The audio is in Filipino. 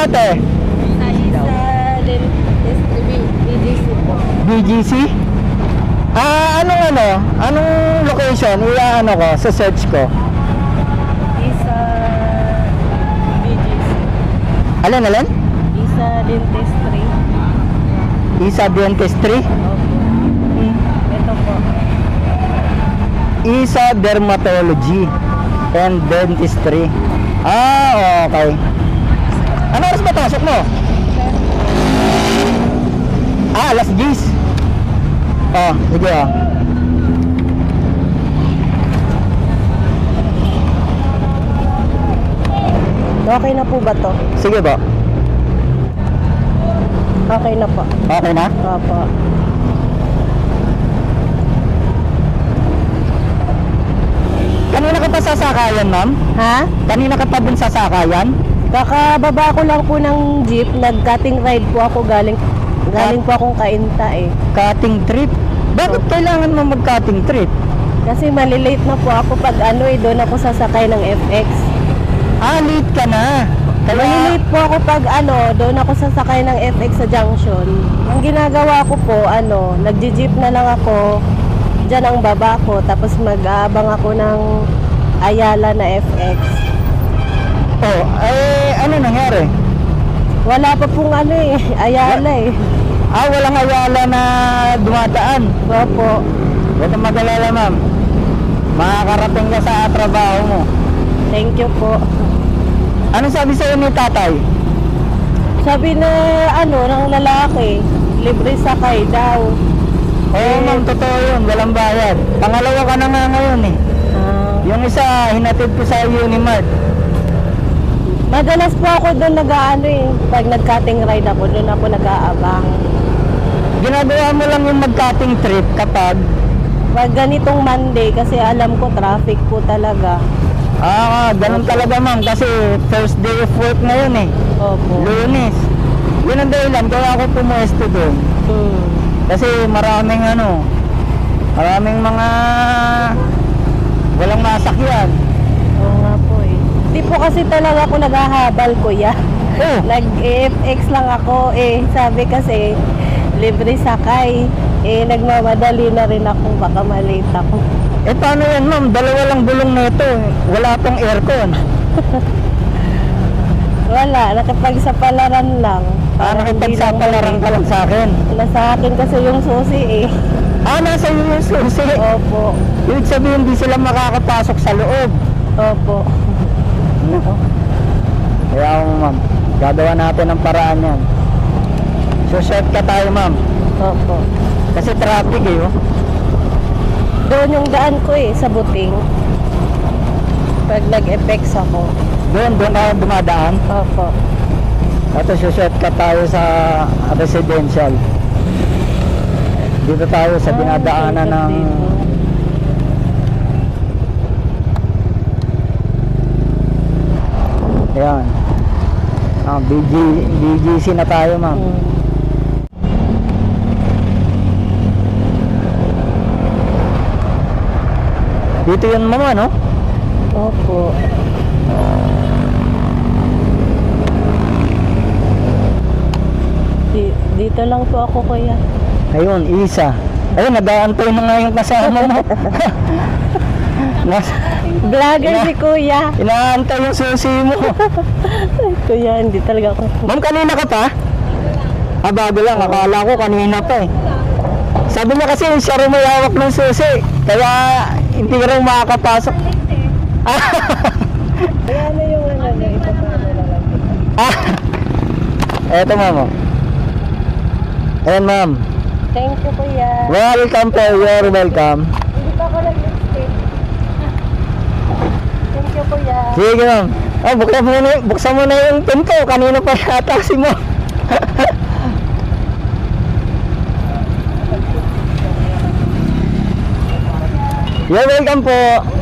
ate? BGC po. BGC? Ah, anong ano? Anong location? Iya ano ko, sa search ko. Isa BGC. Alin, alin? Isa dentistry. Isa Dentistry? Opo. Ito po. Isa Dermatology and Dentistry. Ah, okay. Ano oras ba pasok mo? Ah, alas 10. Oh, sige ah. Okay na po ba to? Sige po. Okay na po. Okay na? Opo. Kanina ka pa sasakayan, ma'am? Ha? Kanina ka pa dun sasakayan? Kakababa ko lang po ng jeep, nag-cutting ride po ako galing galing po akong kainta eh. Cutting trip? Bakit kailangan mo mag-cutting trip? Kasi malilate na po ako pag ano eh, doon ako sasakay ng FX. Ah, late ka na. Kaya, Malilate po ako pag ano, doon ako sasakay ng FX sa junction. Ang ginagawa ko po, ano, nagji-jeep na lang ako, dyan ang baba ko, tapos mag-aabang ako ng Ayala na FX. Oh, eh, ano nangyari? Wala pa pong ano eh, Ayala eh. Ah, walang ayala na dumadaan. Opo. Huwag kang mag-alala, ma'am. Makakarating ka sa trabaho mo. Thank you po. Ano sabi sa'yo ni tatay? Sabi na ano, ng lalaki, libre sakay daw. Oo, ma'am, totoo yun. Walang bayad. Pangalawa ka na nga ngayon eh. Ah, Yung isa, hinatid ko sa Unimart. Madalas po ako doon nag-ano eh, pag nag-cutting ride ako, doon ako nag-aabang. Ginagawa mo lang yung mag-cutting trip kapag Pag ganitong Monday, kasi alam ko traffic po talaga. Ah, ganun talaga ma'am kasi first day of work ngayon eh. Opo. Lunes. Yun ang dahilan kaya ako pumuesto doon. Hmm. Kasi maraming ano, maraming mga walang masakyan. Nga po kasi talaga ako naghahabal, kuya. Oh, Nag-FX lang ako eh. Sabi kasi, libre sakay. Eh, nagmamadali na rin ako, baka malate ako. eh paano yan ma'am? Dalawa lang gulong nito. Wala pang aircon. Wala, nakipagsapalaran lang. Ah, nakipagsapalaran ka lang sa akin. Wala sa akin kasi yung susi eh. Ah, nasa iyo yung susi. Opo. Ibig sabihin, hindi sila makakapasok sa loob. Opo. Nako. Kaya ako ma'am, gagawa natin ng paraan yan. So, shortcut tayo ma'am. Opo. Kasi traffic eh, oh. Doon yung daan ko eh, sa buting. Pag nag-FX ako. Doon, doon tayo dumadaan. Opo. Ito, shortcut tayo sa residential. Dito tayo sa Ah, dinadaanan shortcut ng... dito. Ayan. Ah, BG, BGC na tayo, ma'am. Hmm. Dito yun, ma'am, ano? Opo. Di, dito lang po ako kuya. Ayun, isa. Ayun, nag-aantay na nga yung kasama mo. Nas, Vlogger si kuya. inaantay yung susi mo. Ay, kuya, hindi talaga ako. Ma'am, kanina ka pa? Ah, bago lang. Akala ko kanina pa eh. Sabi niya kasi siya rin may hawak ng susi. Kaya hindi ka rin makakapasok. Ah, Kaya na yung ano na pa na lang. ah. Eto ma'am. oh. Ayan ma'am. Thank you kuya. Welcome po. You're welcome. Hindi pa ako nag-lipstick. Thank you kuya. Sige ma'am. Oh, buksan mo na, buksan mo na yung pinto. Kanina pa yata si mo. You're welcome po.